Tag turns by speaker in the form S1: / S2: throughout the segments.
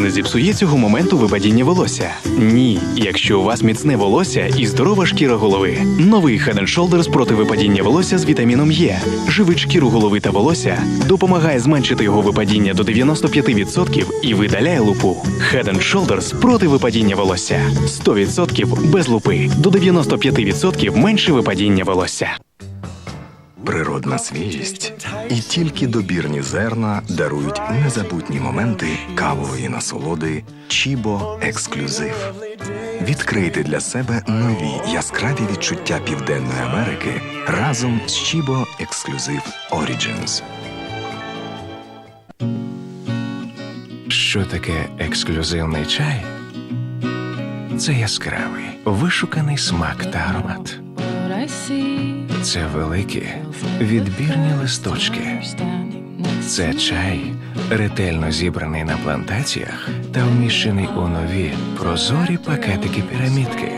S1: зіпсує цього моменту випадіння волосся? Ні, якщо у вас міцне волосся і здорова шкіра голови. Новий Head and Shoulders проти випадіння волосся з вітаміном Е. Живить шкіру голови та волосся, допомагає зменшити його випадіння до 95% і видаляє лупу. Head and Shoulders проти випадіння волосся. 100% без лупи, до 95% менше випадіння волосся.
S2: Природна свіжість і тільки добірні зерна дарують незабутні моменти кавової насолоди Чібо Ексклюзив. Відкрийте для себе нові яскраві відчуття Південної Америки разом з Чібо Ексклюзив Origins.
S3: Що таке ексклюзивний чай? Це яскравий, вишуканий смак та аромат. Це великі, відбірні листочки. Це чай, ретельно зібраний на плантаціях та вміщений у нові прозорі пакетики пірамідки.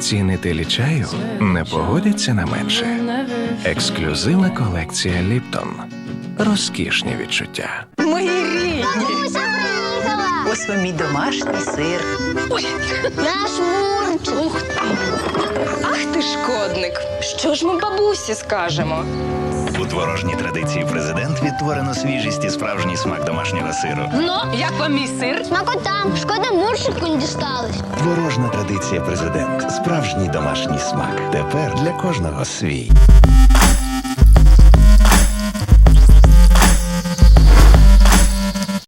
S3: Цінителі чаю не погодяться на менше. Ексклюзивна колекція Ліптон. Розкішні відчуття.
S4: Мої рідні.
S5: Бабуся приїхала!
S4: Ось вам мій домашній сир.
S5: Наш мурчик!
S6: Ух ти! Що ж ми бабусі скажемо?
S7: У творожній традиції президент відтворено свіжість і справжній смак домашнього сиру.
S6: Ну, як вам мій сир?
S5: Смакота. Шкода муршику не дісталось.
S7: Творожна традиція президент. Справжній домашній смак. Тепер для кожного свій.